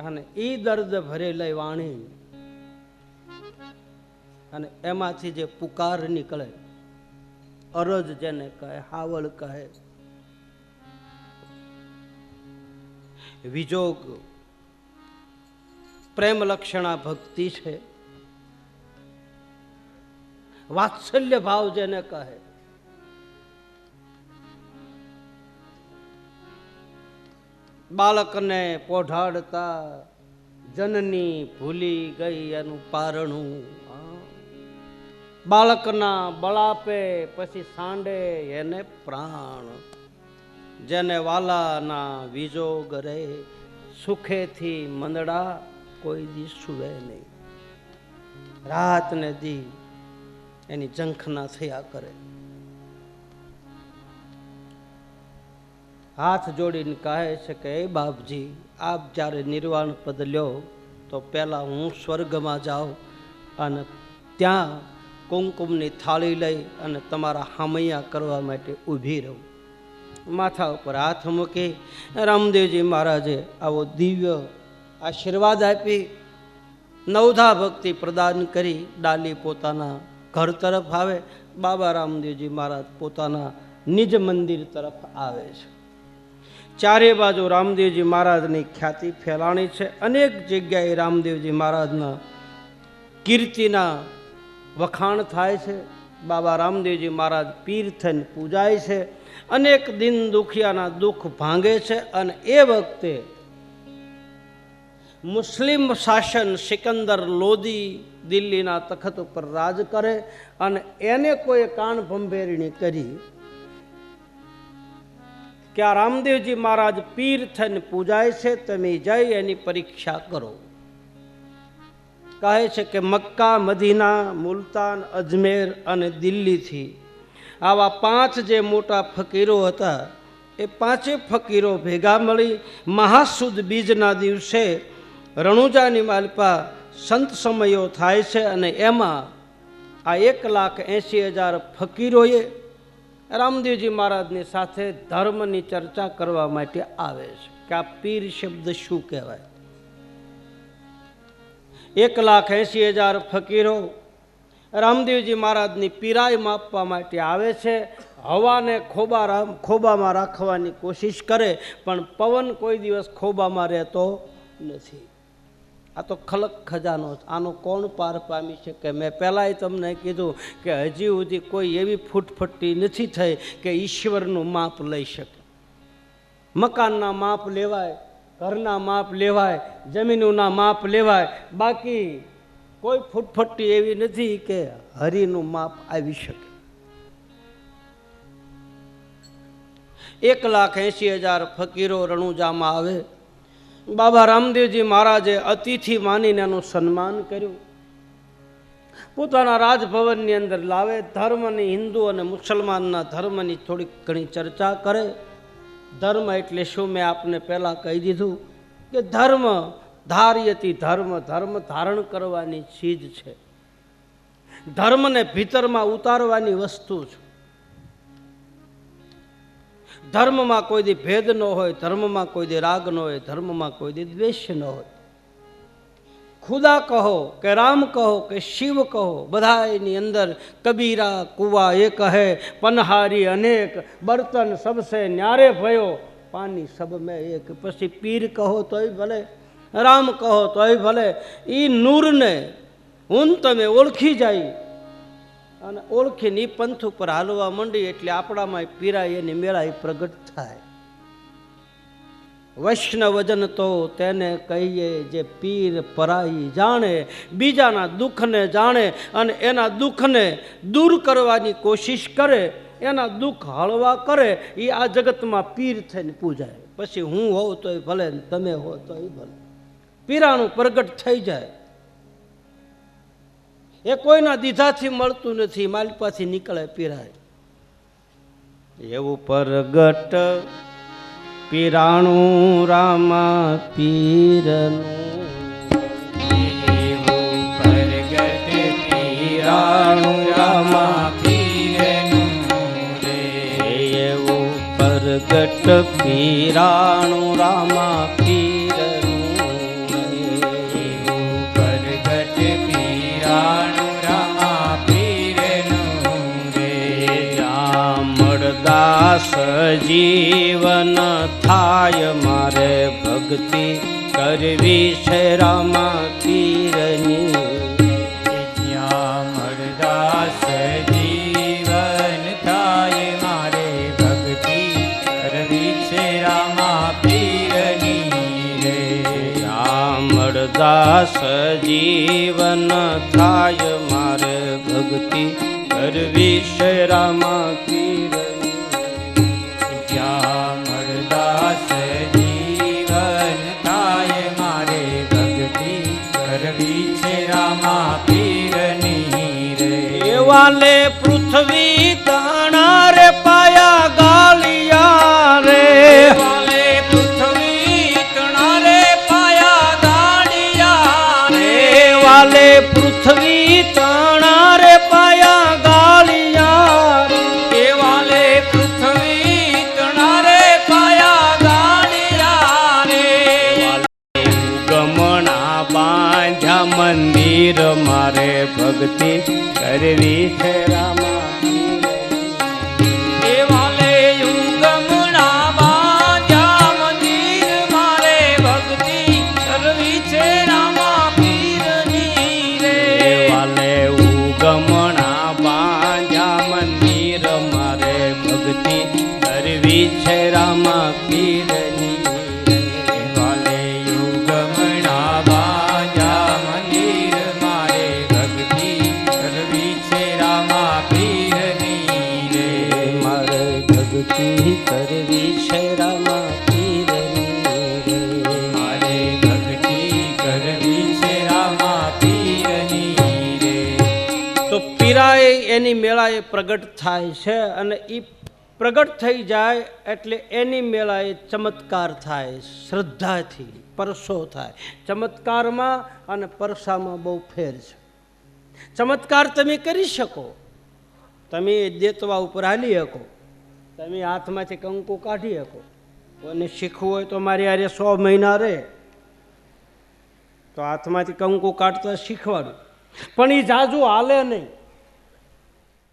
અને એ દર્દ ભરેલી વાણી. અને એમાંથી જે પુકાર નીકળે, અરજ જેને કહે હાવળ કહે, વિજોગ પ્રેમ લક્ષણા ભક્તિ છે. વાત્સલ્ય ભાવ જેને કહે બાળકને પોઢાડતા જનની ભૂલી ગઈ એનું પારણું. બાળકના બળાપે પછી સાંડે એને પ્રાણ. જેને વાલાના વીજો ગરે, સુખેથી મંદડા કોઈ દી સુવે નહીં. રાત ને દી એની ઝંખના થયા કરે. હાથ જોડીને કહે છે કે, એ બાપજી, આપ જ્યારે નિર્વાણ પદ લ્યો, તો પહેલાં હું સ્વર્ગમાં જાઉં અને ત્યાં કુમકુમની થાળી લઈ અને તમારા હામૈયા કરવા માટે ઊભી રહું. માથા ઉપર હાથ મૂકી, રામદેવજી મહારાજે, આવો દિવ્ય આશીર્વાદ આપી, નવધા ભક્તિ પ્રદાન કરી ડાલી પોતાના ઘર તરફ આવે. બાબા રામદેવજી મહારાજ પોતાના નિજ મંદિર તરફ આવે છે. ચારે બાજુ રામદેવજી મહારાજની ખ્યાતિ ફેલાણી છે. અનેક જગ્યાએ રામદેવજી મહારાજના કીર્તિના વખાણ થાય છે. બાબા રામદેવજી મહારાજ પીર થઈને પૂજાય છે. અનેક દિન દુખિયાના દુઃખ ભાંગે છે અને એ વખતે મુસ્લિમ શાસન સિકંદર લોદી દિલ્હીના તખત ઉપર રાજ કરે અને એને કોઈ કાન ભંભેરણી કરી આ રામદેવજી મહારાજ પીર થઈને પૂજાય છે, તમે જઈ એની પરીક્ષા કરો. કહે છે કે મક્કા, મદીના, મુલતાન, અજમેર અને દિલ્હીથી આવા પાંચ જે મોટા ફકીરો હતા, એ પાંચે ફકીરો ભેગા મળી મહાસુદ બીજના દિવસે રણુજાની માલપા સંત સમયો થાય છે અને એમાં આ એક લાખ એંસી હજાર ફકીરોએ રામદેવજી મહારાજની સાથે ધર્મની ચર્ચા કરવા માટે આવે છે. કે આ પીર શબ્દ શું કહેવાય? એક લાખ એંસી હજાર ફકીરો રામદેવજી મહારાજની પીરાઈ માપવા માટે આવે છે. હવાને ખોબા રામ ખોબામાં રાખવાની કોશિશ કરે, પણ પવન કોઈ દિવસ ખોબામાં રહેતો નથી. આ તો ખલક ખજાનો આનો કોણ પાર પામી શકે? મેં પહેલાંય તમને કીધું કે હજી સુધી કોઈ એવી ફૂટફટ્ટી નથી થઈ કે ઈશ્વરનું માપ લઈ શકે. મકાનના માપ લેવાય, ઘરના માપ લેવાય, જમીનોના માપ લેવાય. બાકી કોઈ ફૂટફટ્ટી એવી નથી કે હરિનું માપ આવી શકે. એક લાખ એંશી હજાર ફકીરો રણુજામાં આવે. બાબા રામદેવજી મહારાજે અતિથિ માનીને એનું સન્માન કર્યું. પોતાના રાજભવનની અંદર લાવે, ધર્મની હિન્દુ અને મુસલમાનના ધર્મની થોડીક ઘણી ચર્ચા કરે. ધર્મ એટલે શું? મેં આપને પહેલાં કહી દીધું કે ધર્મ ધાર્યતી ધર્મ ધર્મ ધારણ કરવાની ચીજ છે. ધર્મને ભીતરમાં ઉતારવાની વસ્તુ છે. ધર્મમાં કોઈ દી ભેદ ન હોય, ધર્મમાં કોઈ દી રાગ ન હોય, ધર્મમાં કોઈ દી દ્વેષ ન હોય. ખુદા કહો કે રામ કહો કે શિવ કહો બધા એની અંદર કબીરા, કુવા એ કહે પનહારી અનેક, બર્તન સબસે ન્યારે ભયો પાણી સબ મેં એક. પછી પીર કહો તોય ભલે, રામ કહો તોય ભલે એ નૂરને હું તમે ઓળખી જાય અને ઓળખીને પંથ ઉપર હાલવા માંડી એટલે આપણામાં પીરાય એની મેળાએ પ્રગટ થાય. વૈષ્ણવજન તો તેને કહીએ જે પીર પરાઈ જાણે, બીજાના દુઃખને જાણે અને એના દુઃખને દૂર કરવાની કોશિશ કરે, એના દુઃખ હળવા કરે એ આ જગતમાં પીર થઈને પૂજાય. પછી હું હોઉં તોય ભલે તમે હો તોય ભલે. પીરાણું પ્રગટ થઈ જાય. એ કોઈના દીધાથી મળતું નથી માલપાથી નીકળે પીરાય. એવું પરગટ પીરાણું રામા પીરનું. પરગટ પીરાણું રામા પીરનું રે એવું પરગટ પીરાણું રામા સજીવન થાય મારે ભક્તિ કરવી છે રામા પીરની જ્યાં મળદાસ જીવન થાય મારે ભક્તિ કરવી છે રામા પીરની રે રામદાસ જીવન થાય મારે ભક્તિ કરવી છે રામા ભક્તિ કરવી છે રામા. પ્રગટ થાય છે અને એ પ્રગટ થઈ જાય એટલે એની મેળાએ ચમત્કાર થાય, શ્રદ્ધાથી પરસો થાય. ચમત્કારમાં અને પરસામાં બહુ ફેર છે. ચમત્કાર તમે કરી શકો. તમે દેતવા ઉપર હાલી શકો. તમે હાથમાંથી કંકુ કાઢી શકો. અને શીખવું હોય તો મારી હારે સો મહિના રહે. તો હાથમાંથી કંકુ કાઢતા શીખવાડું. પણ એ જાજુ હાલે નહીં.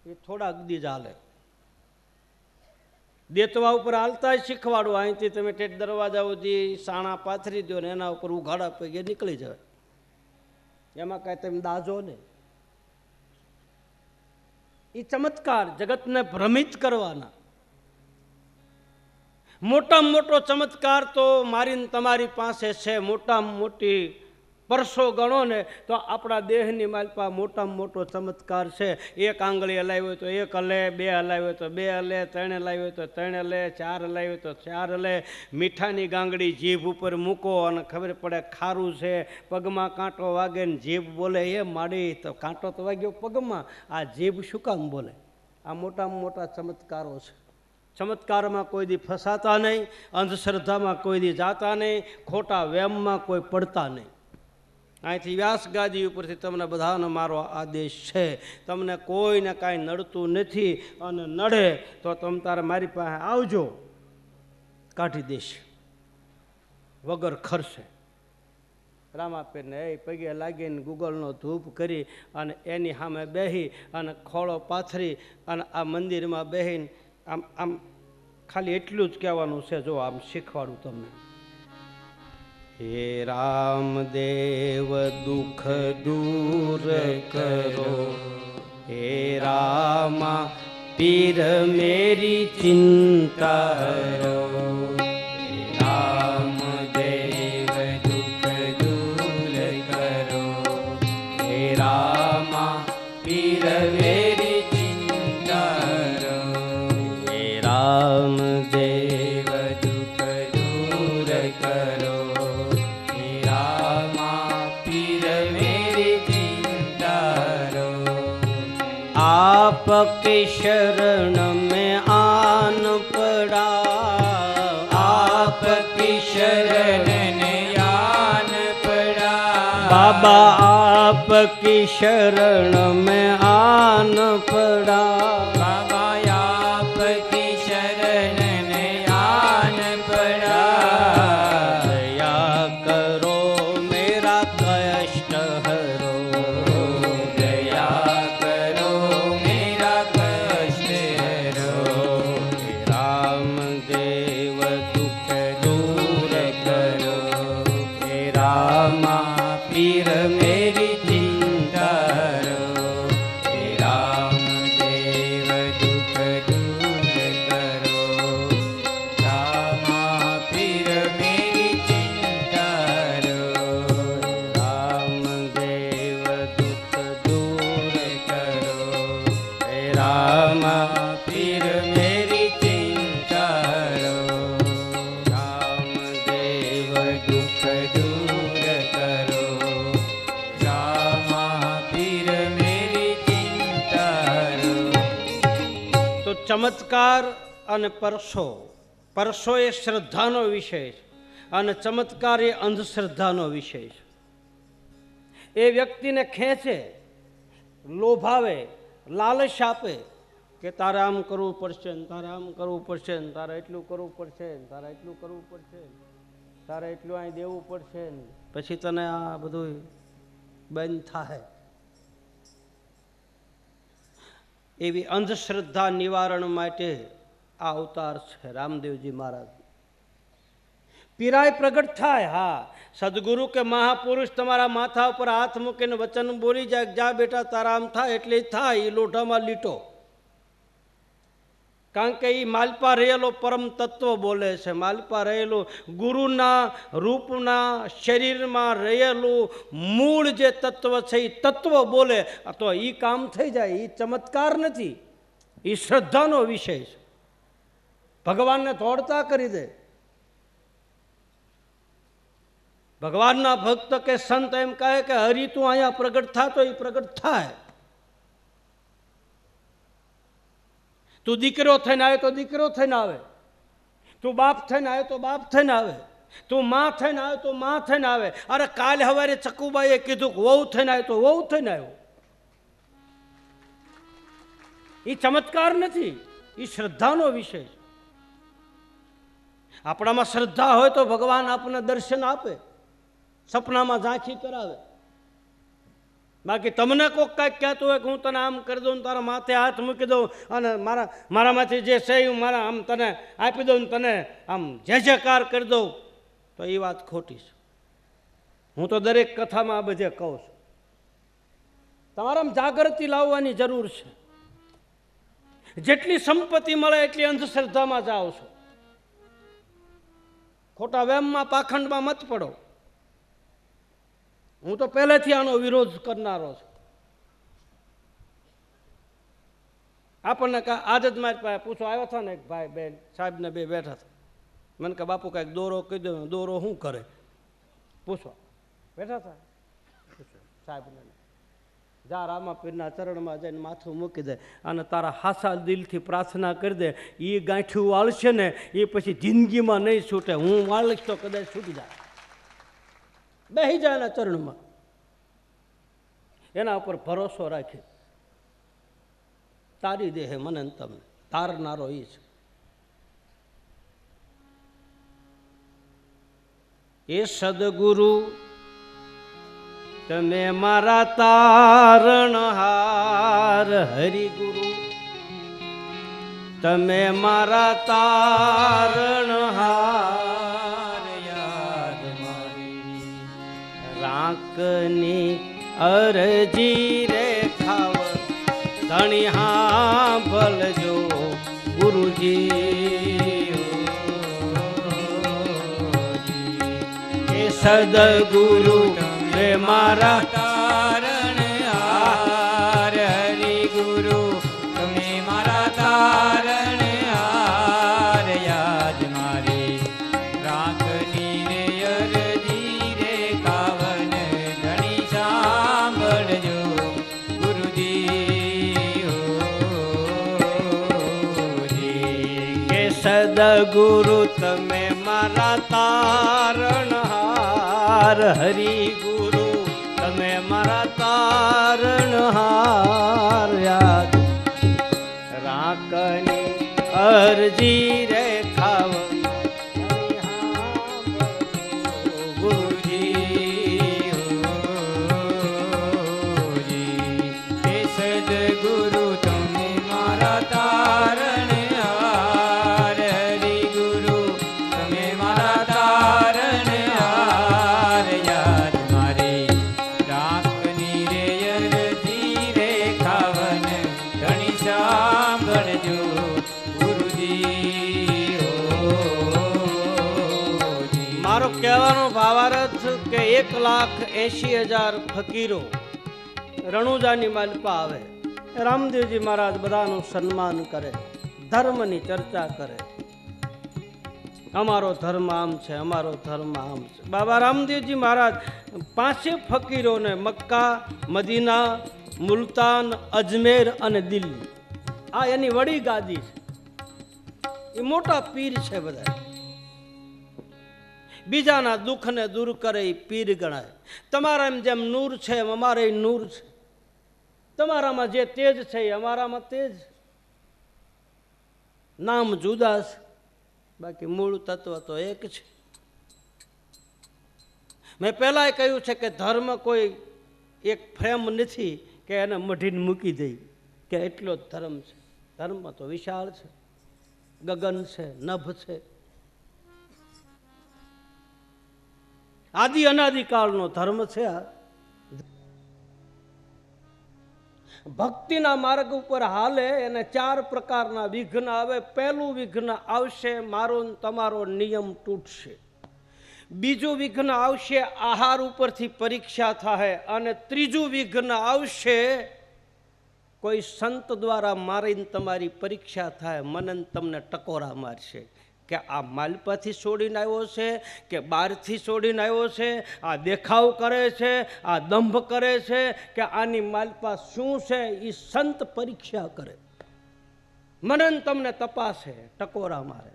એ થોડાક અગદી જ હાલે. દેતવા ઉપર હાલતા જ શીખવાડું. અહીંથી તમે ટેટ દરવાજા સુધી સાણા પાથરી દો ને એના ઉપર ઉઘાડા પગે નીકળી જાય એમાં કાંઈ તમે દાજો ને એ ચમત્કાર જગતને ભ્રમિત કરવાના. મોટામાં મોટો ચમત્કાર તો મારીને તમારી પાસે છે. મોટામાં મોટી પરસો ગણો ને, તો આપણા દેહની માલપા મોટામાં મોટો ચમત્કાર છે. એક આંગળી હલાવી હોય તો એક હલે, બે હલાવ્યો તો બે હલે, ત્રણ હલાવ્યો તો ત્રણ હલે, ચાર હલાવ્યો તો ચાર હલે. મીઠાની ગાંગડી જીભ ઉપર મૂકો અને ખબર પડે ખારું છે. પગમાં કાંટો વાગે ને જીભ બોલે, એ માડી, તો કાંટો તો વાગ્યો પગમાં. આ જીભ શું કામ બોલે? આ મોટામાં મોટા ચમત્કારો છે. ચમત્કારમાં કોઈ દી ફસાતા નહીં, અંધશ્રદ્ધામાં કોઈ દી જાતા નહીં, ખોટા વેમમાં કોઈ પડતા નહીં. અહીંથી વ્યાસ ગાદી ઉપરથી તમને બધાનો મારો આદેશ છે. તમને કોઈને કાંઈ નડતું નથી અને નડે તો તમે તારે મારી પાસે આવજો. કાઢી દેશ વગર ખર્ચે. રામાપીરને એ પગે લાગીને ગૂગલનો ધૂપ કરી અને એની સામે બેસી અને ખોળો પાથરી અને આ મંદિરમાં બેસીને આમ આમ ખાલી એટલું જ કહેવાનું છે, જો આમ શીખવાડું તમને. હે રામદેવ દુઃખ દૂર કરો. હે રામા પીર મેરી ચિંતા હરો आपकी शरण में आन पड़ा बाबा आपकी शरण ने यान पड़ा दया करो मेरा कष्ट हरो અને પરસો. પરસો એ શ્રદ્ધાનો વિષય છે અને ચમત્કાર એ અંધશ્રદ્ધાનો વિષય છે. એ વ્યક્તિને ખેંચે, લોભાવે, લાલચ આપે કે તારે આમ કરવું પડશે ને તારે આમ કરવું પડશે ને તારે એટલું કરવું પડશે ને તારે એટલું કરવું પડશે તારે એટલું અહીં દેવું પડશે ને. પછી તને આ બધું બંધ થાય. એવી અંધશ્રદ્ધા નિવારણ માટે આ અવતાર છે, રામદેવજી મહારાજ. પીરાય પ્રગટ થાય, હા. સદગુરુ કે મહાપુરુષ તમારા માથા ઉપર હાથ મૂકીને વચન બોલી જાય જા બેટા તારામ થાય એટલે થાય એ લોઢામાં લીટો. કારણ કે એ માલપા રહેલો પરમ તત્વ બોલે છે, માલપા રહેલું ગુરુના રૂપના શરીરમાં રહેલું મૂળ જે તત્વ છે એ તત્વ બોલે. તો એ કામ થઈ જાય એ ચમત્કાર નથી. એ શ્રદ્ધાનો વિષય છે. ભગવાનને દોડતા કરી દે. ભગવાનના ભક્ત કે સંત એમ કહે કે હરી તું અહીંયા પ્રગટ થા તો એ પ્રગટ થાય. તું દીકરો થઈને આવે તો દીકરો થઈને આવે. તું બાપ થઈને આવે તો બાપ થઈને આવે. તું માં થઈને આવે તો માં થઈને આવે. અરે કાલે સવારે ચકુબાઈએ કીધું કે વહુ થઈને આવે તો વહુ થઈને આવ્યો. એ ચમત્કાર નથી. એ શ્રદ્ધાનો વિષય છે. આપણામાં શ્રદ્ધા હોય તો ભગવાન આપણને દર્શન આપે. સપનામાં ઝાંખી કરાવે. બાકી તમને કોઈક કાંઈક કહેતું હોય કે હું તને આમ કરી દઉં તારા માથે હાથ મૂકી દઉં અને મારા, મારામાંથી જે છે હું મારા આમ તને આપી દઉં તને આમ જે જેકાર કરી દઉં, તો એ વાત ખોટી છે. હું તો દરેક કથામાં આ બધે કહું છું. તમારામાં જાગૃતિ લાવવાની જરૂર છે. જેટલી સંપત્તિ મળે એટલી અંધશ્રદ્ધામાં જાઓ છો. ખોટા વેમમાં પાખંડમાં મત પડો. હું તો પહેલેથી આનો વિરોધ કરનારો છું. આપણને કા આજ જ પાસે પૂછો, આવ્યો હતો ને એક ભાઈ બેન, સાહેબને બે બેઠા હતા મને કે, બાપુ, કાંઈક દોરો દો દોરો શું કરે? પૂછો. બેઠા હતા સાહેબને. જા રામા પીરના ચરણમાં જઈને માથું મૂકી દે અને તારા હાસા દિલથી પ્રાર્થના કરી દે. એ ગાંઠિયું વાળશે ને એ પછી જિંદગીમાં નહીં છૂટે. હું વાળીશ તો કદાચ છૂટી જાય. બેસી જાય એના ચરણમાં. એના ઉપર ભરોસો રાખી. તારી દેહે મને તમે તારનારો એ છે. એ સદગુરુ તમે મારા તારણહાર હરિગુરુ. તમે મારા તારણહાર યાદ મારી. રાકની અરજી રે ખાવ. ધણી હા ભલજો ગુરુજી. એ સદગુરુ રે મારા તારણ હાર હરિ ગુરુ તમે મારા તારણ હાર યાદ મારી રાખની રે અરજી રે કાવન ધણી સાંભળજો ગુરુજી. કે સદગુરુ તમે મારા તારણહાર હરિ ગુરુ તમે મારા તારણ હાર્યા. રાખની અરજી રે ખાવ એક લાખ એંશી હજાર ફકીરો રણુજાની માલપા આવે. રામદેવજી મહારાજ બધાનું સન્માન કરે, ધર્મની ચર્ચા કરે. અમારો ધર્મ આમ છે, અમારો ધર્મ આમ છે. બાબા રામદેવજી મહારાજ પાંચે ફકીરોને મક્કા, મદીના, મુલતાન, અજમેર અને દિલ્હી. આ એની વડી ગાદી છે. એ મોટા પીર છે બધા બીજાના દુઃખને દૂર કરે એ પીર ગણાય. તમારા જેમ નૂર છે એમ અમારે નૂર છે. તમારામાં જે તેજ છે એ અમારામાં તેજ. નામ જુદા છે. બાકી મૂળ તત્વ તો એક છે. મેં પહેલાંય કહ્યું છે કે ધર્મ કોઈ એક ફ્રેમ નથી કે એને મઢીને મૂકી દઈ કે એટલો જ ધર્મ છે. ધર્મ તો વિશાળ છે. ગગન છે, નભ છે. આદિ અનાદિકાળનો ધર્મ છે આ. ભક્તિના માર્ગ ઉપર હાલે એને ચાર પ્રકારના વિઘ્ન આવે. પહેલું વિઘ્ન આવશે, મારો તમારો નિયમ તૂટશે. બીજું વિઘ્ન આવશે, આહાર ઉપરથી પરીક્ષા થાય અને ત્રીજું વિઘ્ન આવશે, કોઈ સંત દ્વારા મારીને તમારી પરીક્ષા થાય મનન તમને ટકોરા મારશે. કે આ માલપાથી છોડીને આવ્યો છે, કે બહારથી છોડીને આવ્યો છે, આ દેખાવ કરે છે, આ દંભ કરે છે, કે આની માલપા શું છે એ સંત પરીક્ષા કરે. મનન તમને તપાસે, ટકોરા મારે.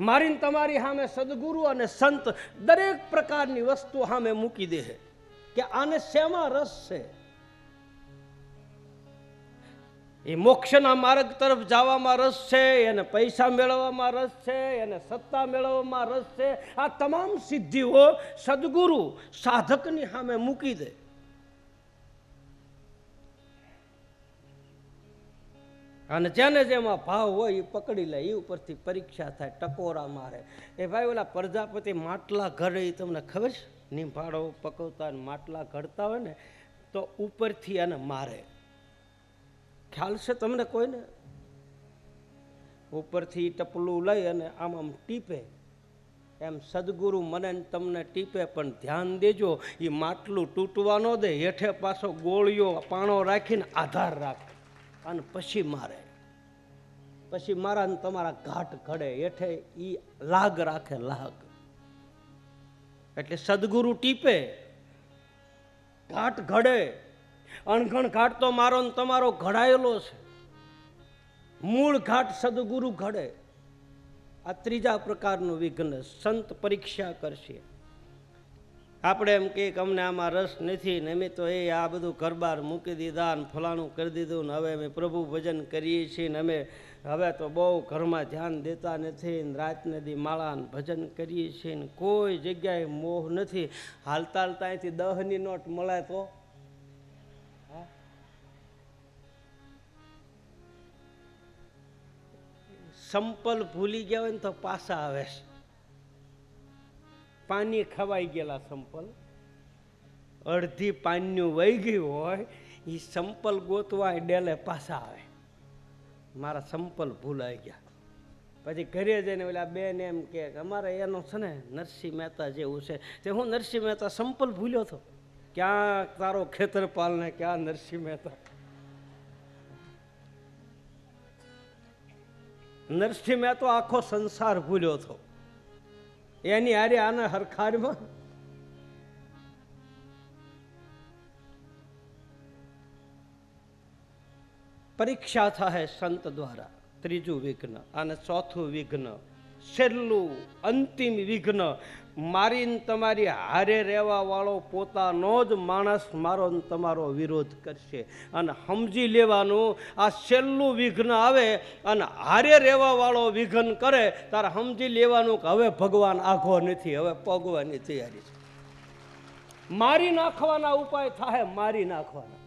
મારીને તમારી સામે સદગુરુ અને સંત દરેક પ્રકારની વસ્તુ સામે મૂકી દે કે આને શેમાં રસ છે? એ મોક્ષના માર્ગ તરફ જવામાં રસ છે, એને પૈસા મેળવવામાં રસ છે, એને સત્તા મેળવવામાં રસ છે. આ તમામ સિદ્ધિઓ સદગુરુ સાધકની સામે મૂકી દે. અને જેને જેમાં ભાવ હોય એ પકડી લે એ ઉપરથી પરીક્ષા થાય, ટકોરા મારે. એ ભાઈ ઓલા પ્રજાપતિ માટલા ઘડે એ તમને ખબર છે? નીંભાડો પકવતા માટલા ઘડતા હોય ને, તો ઉપરથી એને મારે. ખ્યાલ છે તમને કોઈને? ઉપરથી ટપલું લઈ અને આમ આમ ટીપે. એમ સદગુરુ મને તમને ટીપે, પણ ધ્યાન દેજો એ માટલું તૂટવા ન દે. હેઠે પાછો ગોળીઓ, પાણો રાખીને આધાર રાખે અને પછી મારે. પછી મારા ને તમારા ઘાટ ઘડે. હેઠે એ લાગ રાખે, લાગ. એટલે સદગુરુ ટીપે, ઘાટ ઘડે. અણઘણ ઘાટ તો મારો ને તમારો ઘડાયેલો છે. મૂળ ઘાટ સદગુરુ ઘડે. આ ત્રીજા પ્રકારનું વિઘ્ન સંત પરીક્ષા કરશે. આપણે એમ કે અમને આમાં રસ નથી ને અમે તો એ આ બધું ઘરબાર મૂકી દીધા ને ફલાણું કરી દીધું ને હવે અમે પ્રભુ ભજન કરીએ છીએ ને અમે હવે તો બહુ ઘરમાં ધ્યાન દેતા નથી ને રાતને દી માળા ને ભજન કરીએ છીએ ને કોઈ જગ્યાએ મોહ નથી. હાલતા હાલતા અહીંથી દહની નોટ મળે તો સંપલ ભૂલી ગયા હોય ને તો પાછા આવે છે. પાણી ખવાઈ ગયેલા સંપલ. અડધી પાનનું વહી ગયું હોય એ સંપલ ગોતવા ડેલે પાછા આવે. મારા સંપલ ભૂલાઈ ગયા. પછી ઘરે જઈને ઓલા બેન એમ કે, અમારે એનો છે ને નરસિંહ મહેતા જેવું છે. તે હું નરસિંહ મહેતા સંપલ ભૂલ્યો હતો ક્યાં તારો ખેતરપાલ ને ક્યાં નરસિંહ મહેતા? નરસિંહ મહેતો આખો સંસાર ભૂલ્યો હતો એની હારે આને હરખારમાં પરીક્ષા થાય સંત દ્વારા, ત્રીજું વિઘ્ન અને ચોથું વિઘ્ન, છેલ્લું અંતિમ વિઘ્ન. મારીને તમારી હારે રહેવા વાળો પોતાનો જ માણસ મારો તમારો વિરોધ કરશે. અને સમજી લેવાનું, આ છેલ્લું વિઘ્ન આવે અને હારે રહેવા વાળો વિઘ્ન કરે, તારે સમજી લેવાનું કે હવે ભગવાન આઘો નથી, હવે પગવાની તૈયારી છે. મારી નાખવાના ઉપાય થાય મારી નાખવાના.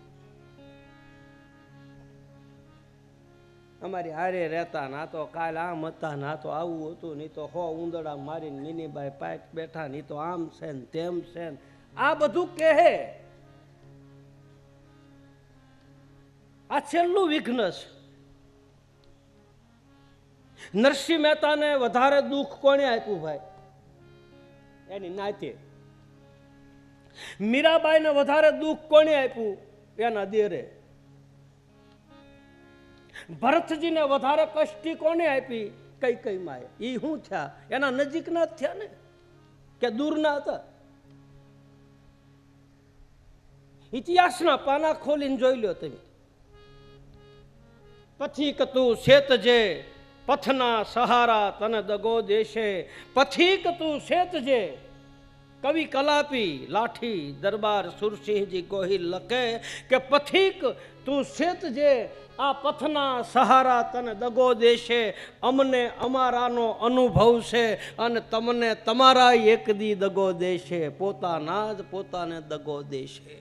અમારી હારે રહેતા ના તો કાલ આમ હતા ના તો આવું હતું, નહીં તો હો ઉંદડા મારીને મિનીબાઈ પાઇપ બેઠા, નહીં તો આમ છે ને તેમ છે ને. આ બધું કહે. આ છેલ્લું વિઘ્ન છે. નરસિંહ મહેતાને વધારે દુઃખ કોણે આપ્યું ભાઈ? એની નાતે. મીરાબાઈને વધારે દુઃખ કોણે આપ્યું? એના દેરે. ભરતજીને વધારે કષ્ટી કોને આપી? કઈ કઈ માએ. એ શું થયા એના નજીકના જ થયા ને? કે દૂરના હતા? ઇતિહાસના પાના ખોલીને જોઈ લો તમે. પથિક તું શેતજે પથના સહારા તને દગો દેશે. પથિક તું શેતજે કવિ કલાપી લાઠી દરબાર સુરસિંહજી ગોહિલ લખે કે પથિક તું શેતજે આ પથના સહારા તને દગો દેશે, અમને અમારાનો અનુભવ છે અને તમને તમારા એક દી દગો દેશે, પોતાના જ પોતાને દગો દેશે.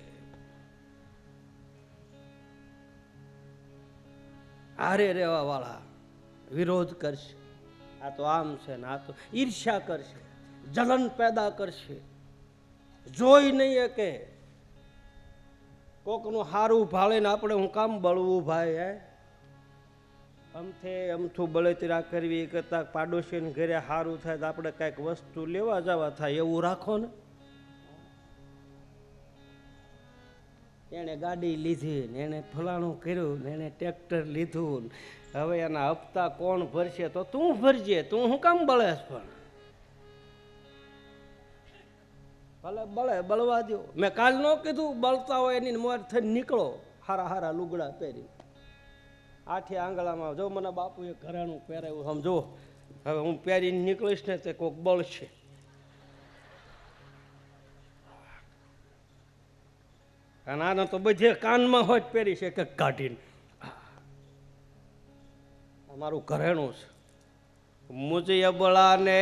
હારે રહેવા વાળા, વિરોધ કરશે. આ તો આમ છે ને, આ તો ઈર્ષ્યા કરશે, જલન પેદા કરશે. જોઈ નહીં કે કોકનું હારું ભાળે ને આપણે હું કામ બળવું ભાઈ, હે? અમથે અમથું બળતરા કરવી એ કરતા પાડોશીને ઘરે સારું થાય તો આપણે કાંઈક વસ્તુ લેવા જવા થાય, એવું રાખો ને. એણે ગાડી લીધી ને એણે ફલાણું કર્યું ને એણે ટ્રેક્ટર લીધું હવે એના હપ્તા કોણ ભરશે તો તું ભરજે, તું હું કામ બળેશ પણ. ભલે બળે બળવા દો મેં કાલ ન કીધું, બળતા હોય એની મોર થઈને નીકળો. હારા હારા લુગડા પહેરી આઠે આંગળામાં જો મને બાપુએ ઘરાણું પહેરાયું સમજો હવે હું પહેરીને નીકળીશ ને તે કોઈક બળશે અને આના તો બધે કાનમાં હોય જ પહેરી છે કે કાઢીને. અમારું ઘરેણું છે. મુજે અબળાને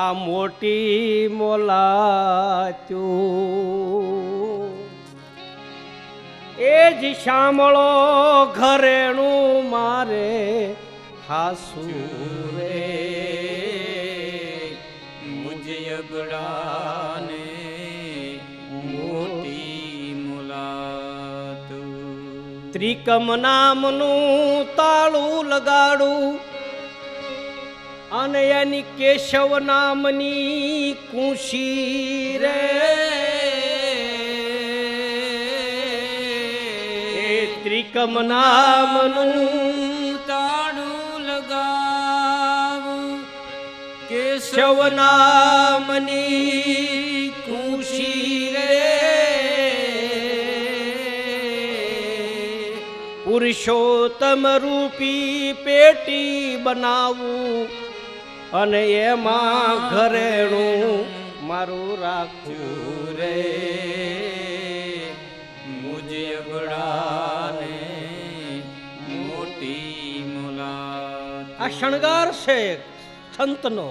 આ મોટી મોલાચું. એ જ શામળો ઘરેણું મારે હાસુ રે. મુજ અગડાને મોટી મુલાત ત્રિકમ નામનું તાળું લગાડું. અને એની કેશવ નામની કુશી રે ત્રિકમ નામનું તાડું લગાવ. કેશવ નામની કુશી રે પુરુષોત્તમ રૂપી પેટી બનાવું. અને એમાં ઘરેણું મારું રાખ્યું રે. મુજે અગડાને મોટી મુલા આ શણગાર છે સંતનો.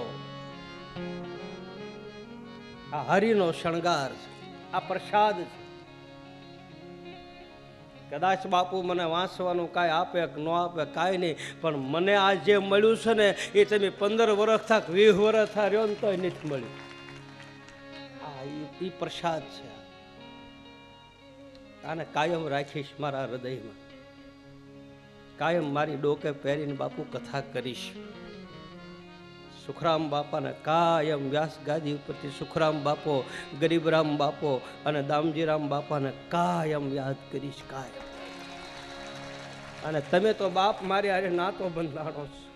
આ હરિનો શણગાર છે. આ પ્રસાદ છે. કદાચ બાપુ મને વાંચવાનું કાંઈ આપે કે ન આપે, કાંઈ નહીં, પણ મને આ જે મળ્યું છે ને, એ તમે પંદર વર્ષ થાક, વીસ વર્ષ થા રહ્યો ને તો નથી મળ્યું. આ એ પ્રસાદ છે. આને કાયમ રાખીશ મારા હૃદયમાં. કાયમ મારી ડોકે પહેરીને બાપુ કથા કરીશ. સુખરામ બાપાને કાયમ વ્યાસ ગાદી ઉપરથી સુખરામ બાપો, ગરીબરામ બાપો અને દામજીરામ બાપાને કાયમ યાદ કરીશ, કાયમ. અને તમે તો બાપ મારી હારે નાતો બંધાણો છો.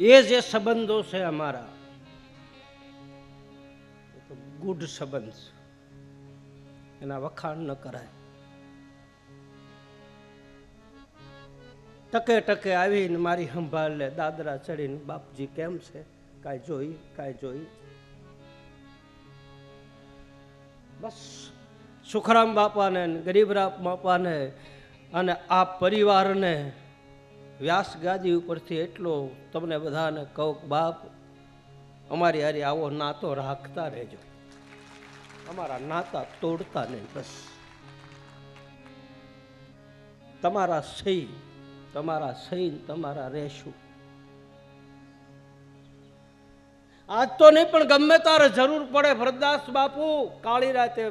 એ જે સંબંધો છે અમારા ગુડ સંબંધ છે. એના વખાણ ન કરાય. ટકે ટકે આવીને મારી સંભાળ લે. દાદરા ચડીને, બાપજી, કેમ છે? કાંઈ જોઈ કાંઈ જોઈ. બસ. સુખરામ બાપાને ગરીબરામ બાપાને અને આ પરિવારને વ્યાસ ગાદી ઉપરથી એટલો તમને બધાને કહું બાપ, અમારી હારી આવો નાતો રાખતા રહેજો. અમારા નાતા તોડતા નહીં, બસ. તમારા સહી તમારા સહી તમારા રહેશું. આજ તો નહીં, પણ ગમે તારે જરૂર પડે ભરદાસ બાપુ, કાળી રાતે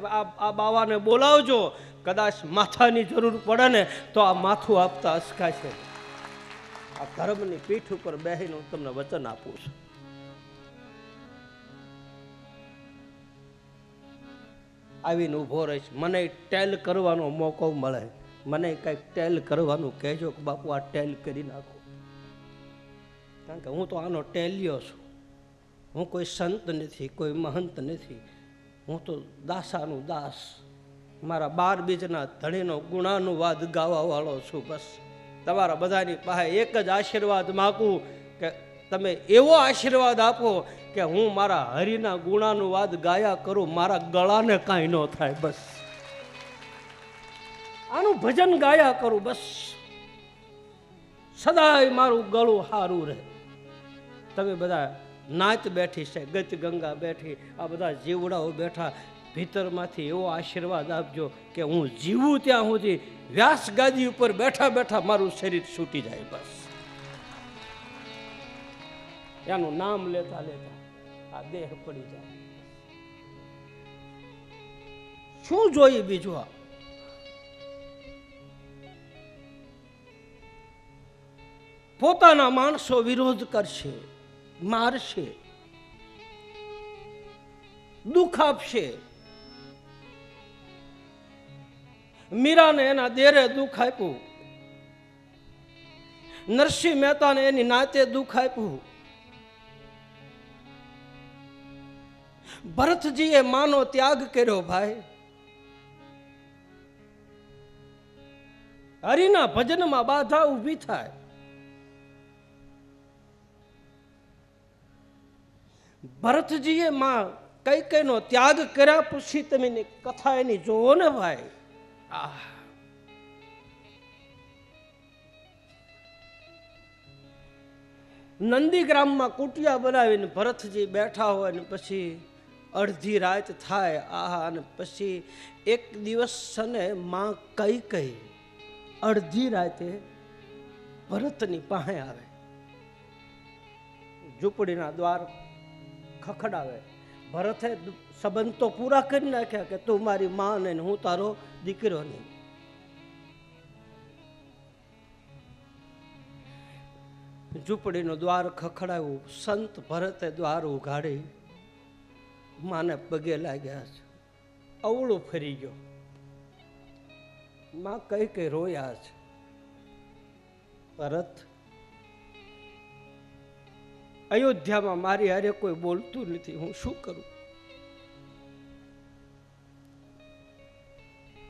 આ બાવાને બોલાવજો. કદાચ માથાની જરૂર પડે ને, તો આ માથું આપતા અસકાશે આ ધર્મની પીઠ ઉપર બેહીને હું તમને વચન આપું છું. આવીને ઊભો રહીશ. મને ટેલ કરવાનો મોકો મળે. મને કંઈક ટેલ કરવાનું કહેજો કે બાપુ, આ ટેલ કરી નાખો. કારણ કે હું તો આનો ટેલિયો છું. હું કોઈ સંત નથી, કોઈ મહંત નથી. હું તો દાસાનું દાસ. મારા બાર બીજના ધણીનો ગુણાનુવાદ ગાવાવાળો છું બસ. તમારા બધાની પાસે એક જ આશીર્વાદ માગું કે તમે એવો આશીર્વાદ આપો કે હું મારા હરિના ગુણાનુવાદ ગાયા કરું, મારા ગળાને કાંઈ ન થાય, બસ. આનું ભજન ગાયા કરું, બસ. સદાય મારું ગળું સારું રહે. તમે બધા નાચ બેઠી છે, ગત ગંગા બેઠી, આ બધા જીવડાઓ બેઠા, ભીતરમાંથી એવો આશીર્વાદ આપજો કે હું જીવું ત્યાં સુધી વ્યાસ ગાદી ઉપર બેઠા બેઠા મારું શરીર છૂટી જાય, બસ. એનું નામ લેતા લેતા આ દેહ પડી જાય. શું જોઈએ બીજું પોતાના માણસો વિરોધ કરશે, મારશે, દુઃખ આપશે. મીરાને એના દેરે દુઃખ આપ્યું. નરસિંહ મહેતાને એની નાતે દુઃખ આપ્યું. ભરતજીએ માનો ત્યાગ કર્યો ભાઈ. હરિના ભજનમાં બાધા ઊભી થાય. ભરતજીએ માં કઈ કઈનો ત્યાગ કર્યા પછી તમે કથા એની જોવો ને ભાઈ. નંદીગ્રામમાં કુટિયા બનાવીને ભરતજી બેઠા હોય ને પછી અડધી રાત થાય, આહા, અને પછી એક દિવસ સને માં કઈ કઈ અડધી રાતે ભરતની પાસે આવે. ઝૂંપડીના દ્વાર ખખડાવે. ભરતે સંબંધ તો પૂરા કરી નાખ્યા કે તું મારી માં ને હું તારો દીકરો નહીં ઝૂંપડીનું દ્વાર ખખડાવ્યું સંત ભરતે દ્વાર ઉઘાડી. માને પગે લાગ્યા છે. અવળું ફરી ગયો. માં કઈ કઈ રોયા છે. ભરત, અયોધ્યામાં મારી હારે કોઈ બોલતું નથી. હું શું કરું?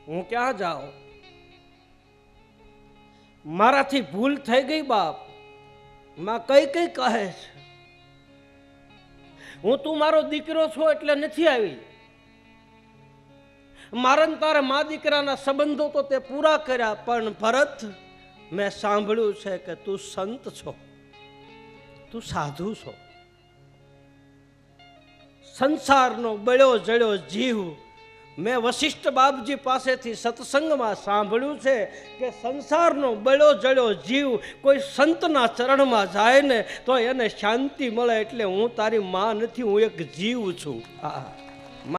હું ક્યાં જાઉં? મારાથી ભૂલ થઈ ગઈ બાપ. માં કઈ કઈ કહે છે. હું તું મારો દીકરો છો એટલે નથી આવી. મારા ને તારા મા દીકરાના સંબંધો તો તે પૂરા કર્યા, પણ ભરત, મેં સાંભળ્યું છે કે તું સંત છો. તું સાધુ છો. સંસારનો બળ્યો જળ્યો જીવ મેં વશિષ્ઠ બાપજી પાસેથી સત્સંગમાં સાંભળ્યું છે કે સંસારનો બળ્યો જળ્યો જીવ કોઈ સંતના ચરણમાં જાય ને તો એને શાંતિ મળે એટલે હું તારી માં નથી, હું એક જીવ છું. હા.